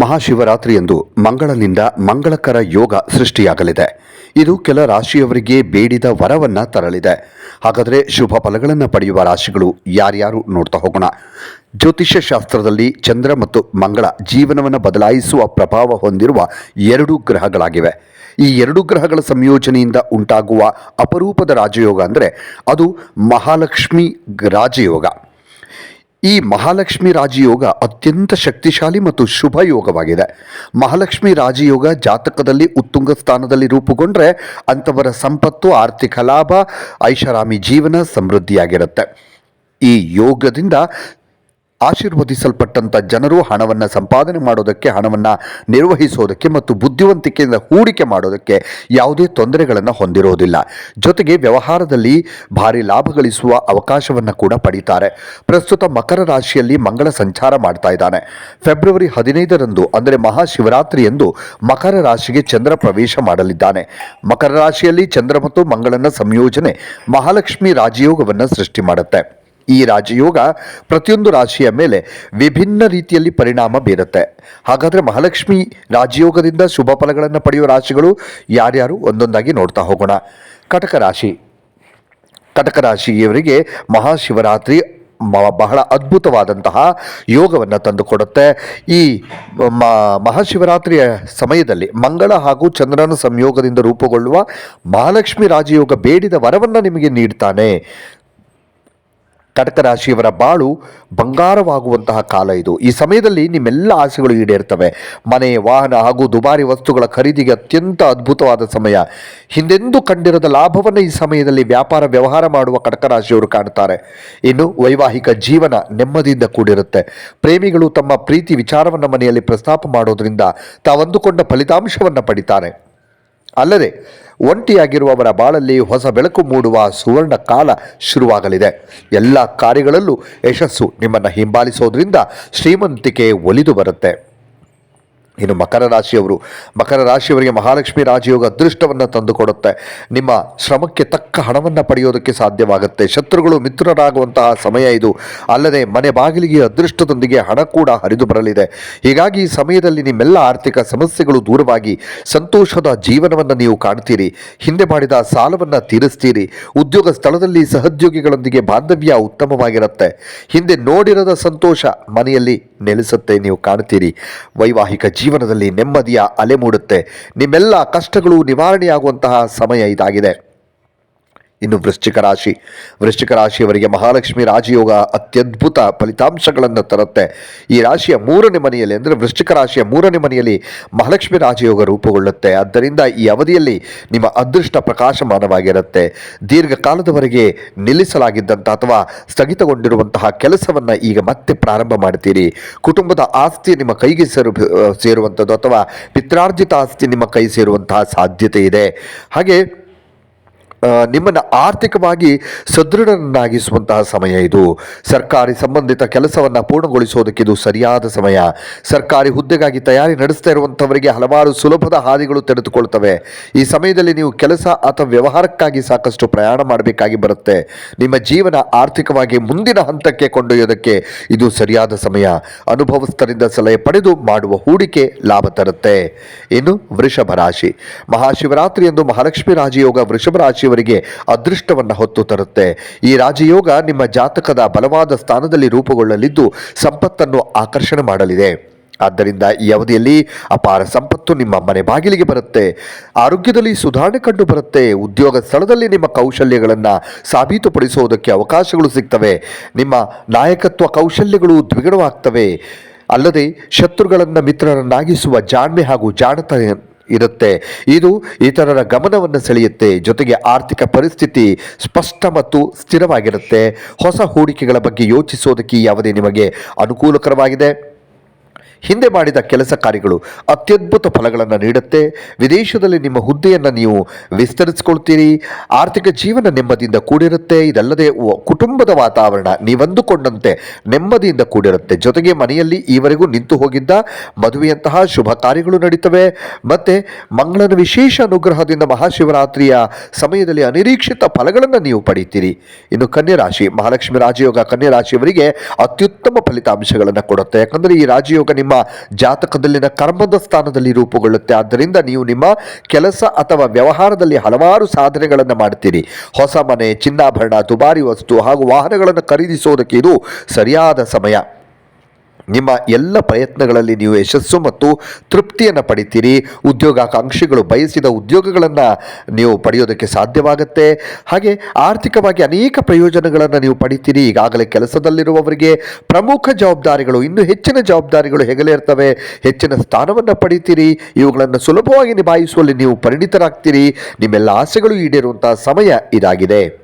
ಮಹಾಶಿವರಾತ್ರಿಯಂದು ಮಂಗಳನಿಂದ ಮಂಗಳಕರ ಯೋಗ ಸೃಷ್ಟಿಯಾಗಲಿದೆ. ಇದು ಕೆಲ ರಾಶಿಯವರಿಗೆ ಬೇಡಿದ ವರವನ್ನ ತರಲಿದೆ. ಹಾಗಾದರೆ ಶುಭ ಫಲಗಳನ್ನು ಪಡೆಯುವ ರಾಶಿಗಳು ಯಾರ್ಯಾರು ನೋಡ್ತಾ ಹೋಗೋಣ. ಜ್ಯೋತಿಷ್ಯ ಶಾಸ್ತ್ರದಲ್ಲಿ ಚಂದ್ರ ಮತ್ತು ಮಂಗಳ ಜೀವನವನ್ನು ಬದಲಾಯಿಸುವ ಪ್ರಭಾವ ಹೊಂದಿರುವ ಎರಡು ಗ್ರಹಗಳಾಗಿವೆ. ಈ ಎರಡು ಗ್ರಹಗಳ ಸಂಯೋಜನೆಯಿಂದ ಉಂಟಾಗುವ ಅಪರೂಪದ ರಾಜಯೋಗ ಅಂದರೆ ಅದು ಮಹಾಲಕ್ಷ್ಮಿ ರಾಜಯೋಗ. ಈ ಮಹಾಲಕ್ಷ್ಮಿ ರಾಜಯೋಗ ಅತ್ಯಂತ ಶಕ್ತಿಶಾಲಿ ಮತ್ತು ಶುಭ ಯೋಗವಾಗಿದೆ. ಮಹಾಲಕ್ಷ್ಮಿ ರಾಜಯೋಗ ಜಾತಕದಲ್ಲಿ ಉತ್ತುಂಗ ಸ್ಥಾನದಲ್ಲಿ ರೂಪುಗೊಂಡ್ರೆ ಅಂಥವರ ಸಂಪತ್ತು, ಆರ್ಥಿಕ ಲಾಭ, ಐಷಾರಾಮಿ ಜೀವನ ಸಮೃದ್ಧಿಯಾಗಿರುತ್ತೆ. ಈ ಯೋಗದಿಂದ ಆಶೀರ್ವದಿಸಲ್ಪಟ್ಟಂಥ ಜನರು ಹಣವನ್ನು ಸಂಪಾದನೆ ಮಾಡೋದಕ್ಕೆ, ಹಣವನ್ನು ನಿರ್ವಹಿಸೋದಕ್ಕೆ ಮತ್ತು ಬುದ್ಧಿವಂತಿಕೆಯಿಂದ ಹೂಡಿಕೆ ಮಾಡೋದಕ್ಕೆ ಯಾವುದೇ ತೊಂದರೆಗಳನ್ನು ಹೊಂದಿರೋದಿಲ್ಲ. ಜೊತೆಗೆ ವ್ಯವಹಾರದಲ್ಲಿ ಭಾರಿ ಲಾಭ ಗಳಿಸುವ ಅವಕಾಶವನ್ನು ಕೂಡ ಪಡೀತಾರೆ. ಪ್ರಸ್ತುತ ಮಕರ ರಾಶಿಯಲ್ಲಿ ಮಂಗಳ ಸಂಚಾರ ಮಾಡ್ತಾ ಇದ್ದಾನೆ. ಫೆಬ್ರವರಿ ಹದಿನೈದರಂದು, ಅಂದರೆ ಮಹಾಶಿವರಾತ್ರಿಯಂದು ಮಕರ ರಾಶಿಗೆ ಚಂದ್ರ ಪ್ರವೇಶ ಮಾಡಲಿದ್ದಾನೆ. ಮಕರ ರಾಶಿಯಲ್ಲಿ ಚಂದ್ರ ಮತ್ತು ಮಂಗಳನ ಸಂಯೋಜನೆ ಮಹಾಲಕ್ಷ್ಮಿ ರಾಜಯೋಗವನ್ನು ಸೃಷ್ಟಿ ಮಾಡುತ್ತೆ. ಈ ರಾಜಯೋಗ ಪ್ರತಿಯೊಂದು ರಾಶಿಯ ಮೇಲೆ ವಿಭಿನ್ನ ರೀತಿಯಲ್ಲಿ ಪರಿಣಾಮ ಬೀರುತ್ತೆ. ಹಾಗಾದರೆ ಮಹಾಲಕ್ಷ್ಮಿ ರಾಜಯೋಗದಿಂದ ಶುಭ ಫಲಗಳನ್ನು ಪಡೆಯುವ ರಾಶಿಗಳು ಯಾರ್ಯಾರು ಒಂದೊಂದಾಗಿ ನೋಡ್ತಾ ಹೋಗೋಣ. ಕಟಕ ರಾಶಿ. ಕಟಕ ರಾಶಿಯವರಿಗೆ ಮಹಾಶಿವರಾತ್ರಿ ಬಹಳ ಅದ್ಭುತವಾದಂತಹ ಯೋಗವನ್ನು ತಂದುಕೊಡುತ್ತೆ. ಈ ಮಹಾಶಿವರಾತ್ರಿಯ ಸಮಯದಲ್ಲಿ ಮಂಗಳ ಹಾಗೂ ಚಂದ್ರನ ಸಂಯೋಗದಿಂದ ರೂಪುಗೊಳ್ಳುವ ಮಹಾಲಕ್ಷ್ಮಿ ರಾಜಯೋಗ ಬೇಡಿದ ವರವನ್ನು ನಿಮಗೆ ನೀಡ್ತಾನೆ. ಕಟಕ ರಾಶಿಯವರ ಬಾಳು ಬಂಗಾರವಾಗುವಂತಹ ಕಾಲ ಇದು. ಈ ಸಮಯದಲ್ಲಿ ನಿಮ್ಮೆಲ್ಲ ಆಸೆಗಳು ಈಡೇರ್ತವೆ. ಮನೆ, ವಾಹನ ಹಾಗೂ ದುಬಾರಿ ವಸ್ತುಗಳ ಖರೀದಿಗೆ ಅತ್ಯಂತ ಅದ್ಭುತವಾದ ಸಮಯ. ಹಿಂದೆಂದು ಕಂಡಿರದ ಲಾಭವನ್ನು ಈ ಸಮಯದಲ್ಲಿ ವ್ಯಾಪಾರ ವ್ಯವಹಾರ ಮಾಡುವ ಕಟಕ ರಾಶಿಯವರು ಕಾಣ್ತಾರೆ ಇನ್ನು ವೈವಾಹಿಕ ಜೀವನ ನೆಮ್ಮದಿಯಿಂದ ಕೂಡಿರುತ್ತೆ. ಪ್ರೇಮಿಗಳು ತಮ್ಮ ಪ್ರೀತಿ ವಿಚಾರವನ್ನು ಮನೆಯಲ್ಲಿ ಪ್ರಸ್ತಾಪ ಮಾಡೋದ್ರಿಂದ ತಾವಂದುಕೊಂಡ ಫಲಿತಾಂಶವನ್ನು ಪಡಿತಾರೆ. ಅಲ್ಲದೆ ಒಂಟಿಯಾಗಿರುವವರ ಬಾಳಲ್ಲಿ ಹೊಸ ಬೆಳಕು ಮೂಡುವ ಸುವರ್ಣ ಕಾಲ ಶುರುವಾಗಲಿದೆ. ಎಲ್ಲ ಕಾರ್ಯಗಳಲ್ಲೂ ಯಶಸ್ಸು ನಿಮ್ಮನ್ನು ಹಿಂಬಾಲಿಸೋದ್ರಿಂದ ಶ್ರೀಮಂತಿಕೆ ಒಲಿದು ಬರುತ್ತೆ. ಇನ್ನು ಮಕರ ರಾಶಿಯವರು, ಮಕರ ರಾಶಿಯವರಿಗೆ ಮಹಾಲಕ್ಷ್ಮಿ ರಾಜಯೋಗ ಅದೃಷ್ಟವನ್ನು ತಂದುಕೊಡುತ್ತೆ. ನಿಮ್ಮ ಶ್ರಮಕ್ಕೆ ತಕ್ಕ ಹಣವನ್ನು ಪಡೆಯೋದಕ್ಕೆ ಸಾಧ್ಯವಾಗುತ್ತೆ. ಶತ್ರುಗಳು ಮಿತ್ರರಾಗುವಂತಹ ಸಮಯ ಇದು. ಅಲ್ಲದೆ ಮನೆ ಬಾಗಿಲಿಗೆ ಅದೃಷ್ಟದೊಂದಿಗೆ ಹಣ ಕೂಡ ಹರಿದು ಬರಲಿದೆ. ಹೀಗಾಗಿ ಈ ಸಮಯದಲ್ಲಿ ನಿಮ್ಮೆಲ್ಲ ಆರ್ಥಿಕ ಸಮಸ್ಯೆಗಳು ದೂರವಾಗಿ ಸಂತೋಷದ ಜೀವನವನ್ನು ನೀವು ಕಾಣ್ತೀರಿ. ಹಿಂದೆ ಮಾಡಿದ ಸಾಲವನ್ನು ತೀರಿಸ್ತೀರಿ. ಉದ್ಯೋಗ ಸ್ಥಳದಲ್ಲಿ ಸಹೋದ್ಯೋಗಿಗಳೊಂದಿಗೆ ಬಾಂಧವ್ಯ ಉತ್ತಮವಾಗಿರುತ್ತೆ. ಹಿಂದೆ ನೋಡಿರದ ಸಂತೋಷ ಮನೆಯಲ್ಲಿ ನೆಲೆಸುತ್ತೆ ನೀವು ಕಾಣ್ತೀರಿ. ವೈವಾಹಿಕ ಜೀವನದಲ್ಲಿ ನೆಮ್ಮದಿಯ ಅಲೆ ಮೂಡುತ್ತೆ. ನಿಮ್ಮೆಲ್ಲ ಕಷ್ಟಗಳು ನಿವಾರಣೆಯಾಗುವಂತಹ ಸಮಯ ಇದಾಗಿದೆ. ಇನ್ನು ವೃಶ್ಚಿಕ ರಾಶಿ. ವೃಶ್ಚಿಕ ರಾಶಿಯವರಿಗೆ ಮಹಾಲಕ್ಷ್ಮಿ ರಾಜಯೋಗ ಅತ್ಯದ್ಭುತ ಫಲಿತಾಂಶಗಳನ್ನು ತರುತ್ತೆ. ಈ ರಾಶಿಯ ಮೂರನೇ ಮನೆಯಲ್ಲಿ ಅಂದರೆ ವೃಶ್ಚಿಕ ರಾಶಿಯ ಮೂರನೇ ಮನೆಯಲ್ಲಿ ಮಹಾಲಕ್ಷ್ಮಿ ರಾಜಯೋಗ ರೂಪುಗೊಳ್ಳುತ್ತೆ. ಆದ್ದರಿಂದ ಈ ಅವಧಿಯಲ್ಲಿ ನಿಮ್ಮ ಅದೃಷ್ಟ ಪ್ರಕಾಶಮಾನವಾಗಿರುತ್ತೆ. ದೀರ್ಘಕಾಲದವರೆಗೆ ನಿಲ್ಲಿಸಲಾಗಿದ್ದಂಥ ಅಥವಾ ಸ್ಥಗಿತಗೊಂಡಿರುವಂತಹ ಕೆಲಸವನ್ನು ಈಗ ಮತ್ತೆ ಪ್ರಾರಂಭ ಮಾಡ್ತೀರಿ. ಕುಟುಂಬದ ಆಸ್ತಿ ನಿಮ್ಮ ಕೈಗೆ ಸೇರು, ಸೇರುವಂಥದ್ದು ಅಥವಾ ಪಿತ್ರಾರ್ಜಿತ ಆಸ್ತಿ ನಿಮ್ಮ ಕೈ ಸೇರುವಂತಹ ಸಾಧ್ಯತೆ ಇದೆ. ಹಾಗೆ ನಿಮ್ಮನ್ನು ಆರ್ಥಿಕವಾಗಿ ಸದೃಢನನ್ನಾಗಿಸುವಂತಹ ಸಮಯ ಇದು. ಸರ್ಕಾರಿ ಸಂಬಂಧಿತ ಕೆಲಸವನ್ನು ಪೂರ್ಣಗೊಳಿಸುವುದಕ್ಕೆ ಇದು ಸರಿಯಾದ ಸಮಯ. ಸರ್ಕಾರಿ ಹುದ್ದೆಗಾಗಿ ತಯಾರಿ ನಡೆಸ್ತಾ ಇರುವಂಥವರಿಗೆ ಹಲವಾರು ಸುಲಭದ ಹಾದಿಗಳು ತೆರೆದುಕೊಳ್ತವೆ. ಈ ಸಮಯದಲ್ಲಿ ನೀವು ಕೆಲಸ ಅಥವಾ ವ್ಯವಹಾರಕ್ಕಾಗಿ ಸಾಕಷ್ಟು ಪ್ರಯಾಣ ಮಾಡಬೇಕಾಗಿ ಬರುತ್ತೆ. ನಿಮ್ಮ ಜೀವನ ಆರ್ಥಿಕವಾಗಿ ಮುಂದಿನ ಹಂತಕ್ಕೆ ಕೊಂಡೊಯ್ಯೋದಕ್ಕೆ ಇದು ಸರಿಯಾದ ಸಮಯ. ಅನುಭವಸ್ಥರಿಂದ ಸಲಹೆ ಪಡೆದು ಮಾಡುವ ಹೂಡಿಕೆ ಲಾಭ ತರುತ್ತೆ. ಇನ್ನು ವೃಷಭ ರಾಶಿ. ಮಹಾಶಿವರಾತ್ರಿಯಂದು ಮಹಾಲಕ್ಷ್ಮಿ ರಾಜಯೋಗ ವೃಷಭ ರಾಶಿಯವರಿಗೆ ಅದೃಷ್ಟವನ್ನು ಹೊತ್ತು ತರುತ್ತೆ. ಈ ರಾಜಯೋಗ ನಿಮ್ಮ ಜಾತಕದ ಬಲವಾದ ಸ್ಥಾನದಲ್ಲಿ ರೂಪುಗೊಳ್ಳಲಿದ್ದು ಸಂಪತ್ತನ್ನು ಆಕರ್ಷಣೆ ಮಾಡಲಿದೆ. ಆದ್ದರಿಂದ ಈ ಅವಧಿಯಲ್ಲಿ ಅಪಾರ ಸಂಪತ್ತು ನಿಮ್ಮ ಮನೆ ಬಾಗಿಲಿಗೆ ಬರುತ್ತೆ. ಆರೋಗ್ಯದಲ್ಲಿ ಸುಧಾರಣೆ ಕಂಡು ಬರುತ್ತೆ. ಉದ್ಯೋಗ ಸ್ಥಳದಲ್ಲಿ ನಿಮ್ಮ ಕೌಶಲ್ಯಗಳನ್ನು ಸಾಬೀತುಪಡಿಸುವುದಕ್ಕೆ ಅವಕಾಶಗಳು ಸಿಗ್ತವೆ. ನಿಮ್ಮ ನಾಯಕತ್ವ ಕೌಶಲ್ಯಗಳು ದ್ವಿಗುಣವಾಗ್ತವೆ. ಅಲ್ಲದೆ ಶತ್ರುಗಳನ್ನು ಮಿತ್ರರನ್ನಾಗಿಸುವ ಜಾಣ್ಮೆ ಹಾಗೂ ಜಾಣತನ ಇರುತ್ತೆ. ಇದು ಇತರರ ಗಮನವನ್ನು ಸೆಳೆಯುತ್ತೆ. ಜೊತೆಗೆ ಆರ್ಥಿಕ ಪರಿಸ್ಥಿತಿ ಸ್ಪಷ್ಟ ಮತ್ತು ಸ್ಥಿರವಾಗಿರುತ್ತೆ. ಹೊಸ ಹೂಡಿಕೆಗಳ ಬಗ್ಗೆ ಯೋಚಿಸೋದಕ್ಕೆ ಯಾವುದೇ ನಿಮಗೆ ಅನುಕೂಲಕರವಾಗಿದೆ. ಹಿಂದೆ ಮಾಡಿದ ಕೆಲಸ ಕಾರ್ಯಗಳು ಅತ್ಯದ್ಭುತ ಫಲಗಳನ್ನು ನೀಡುತ್ತೆ. ವಿದೇಶದಲ್ಲಿ ನಿಮ್ಮ ಹುದ್ದೆಯನ್ನು ನೀವು ವಿಸ್ತರಿಸಿಕೊಳ್ತೀರಿ. ಆರ್ಥಿಕ ಜೀವನ ನೆಮ್ಮದಿಯಿಂದ ಕೂಡಿರುತ್ತೆ. ಇದಲ್ಲದೆ ಕುಟುಂಬದ ವಾತಾವರಣ ನೀವಂದುಕೊಂಡಂತೆ ನೆಮ್ಮದಿಯಿಂದ ಕೂಡಿರುತ್ತೆ. ಜೊತೆಗೆ ಮನೆಯಲ್ಲಿ ಈವರೆಗೂ ನಿಂತು ಹೋಗಿದ್ದ ಮದುವೆಯಂತಹ ಶುಭ ಕಾರ್ಯಗಳು ನಡೀತವೆ. ಮತ್ತು ಮಂಗಳನ ವಿಶೇಷ ಅನುಗ್ರಹದಿಂದ ಮಹಾಶಿವರಾತ್ರಿಯ ಸಮಯದಲ್ಲಿ ಅನಿರೀಕ್ಷಿತ ಫಲಗಳನ್ನು ನೀವು ಪಡೀತೀರಿ. ಇನ್ನು ಕನ್ಯಾ ರಾಶಿ ಮಹಾಲಕ್ಷ್ಮಿ ರಾಜಯೋಗ ಕನ್ಯಾ ರಾಶಿಯವರಿಗೆ ಅತ್ಯುತ್ತಮ ಫಲಿತಾಂಶಗಳನ್ನು ಕೊಡುತ್ತೆ. ಯಾಕಂದರೆ ಈ ರಾಜಯೋಗ ನಿಮ್ಮ ಜಾತಕದಲ್ಲಿನ ಕರ್ಮದ ಸ್ಥಾನದಲ್ಲಿ ರೂಪುಗೊಳ್ಳುತ್ತೆ. ಆದ್ದರಿಂದ ನೀವು ನಿಮ್ಮ ಕೆಲಸ ಅಥವಾ ವ್ಯವಹಾರದಲ್ಲಿ ಹಲವಾರು ಸಾಧನೆಗಳನ್ನು ಮಾಡ್ತೀರಿ. ಹೊಸ ಮನೆ, ಚಿನ್ನಾಭರಣ, ದುಬಾರಿ ವಸ್ತು ಹಾಗೂ ವಾಹನಗಳನ್ನು ಖರೀದಿಸುವುದಕ್ಕೆ ಇದು ಸರಿಯಾದ ಸಮಯ. ನಿಮ್ಮ ಎಲ್ಲ ಪ್ರಯತ್ನಗಳಲ್ಲಿ ನೀವು ಯಶಸ್ಸು ಮತ್ತು ತೃಪ್ತಿಯನ್ನು ಪಡಿತೀರಿ. ಉದ್ಯೋಗಾಕಾಂಕ್ಷಿಗಳು ಬಯಸಿದ ಉದ್ಯೋಗಗಳನ್ನು ನೀವು ಪಡೆಯೋದಕ್ಕೆ ಸಾಧ್ಯವಾಗುತ್ತೆ. ಹಾಗೆ ಆರ್ಥಿಕವಾಗಿ ಅನೇಕ ಪ್ರಯೋಜನಗಳನ್ನು ನೀವು ಪಡಿತೀರಿ. ಈಗಾಗಲೇ ಕೆಲಸದಲ್ಲಿರುವವರಿಗೆ ಪ್ರಮುಖ ಜವಾಬ್ದಾರಿಗಳು, ಇನ್ನೂ ಹೆಚ್ಚಿನ ಜವಾಬ್ದಾರಿಗಳು ಹೆಗಲೇರ್ತವೆ ಹೆಚ್ಚಿನ ಸ್ಥಾನವನ್ನು ಪಡಿತೀರಿ. ಇವುಗಳನ್ನು ಸುಲಭವಾಗಿ ನಿಭಾಯಿಸುವಲ್ಲಿ ನೀವು ಪರಿಣಿತರಾಗ್ತೀರಿ. ನಿಮ್ಮೆಲ್ಲ ಆಸೆಗಳು ಈಡೇರುವಂತಹ ಸಮಯ ಇದಾಗಿದೆ.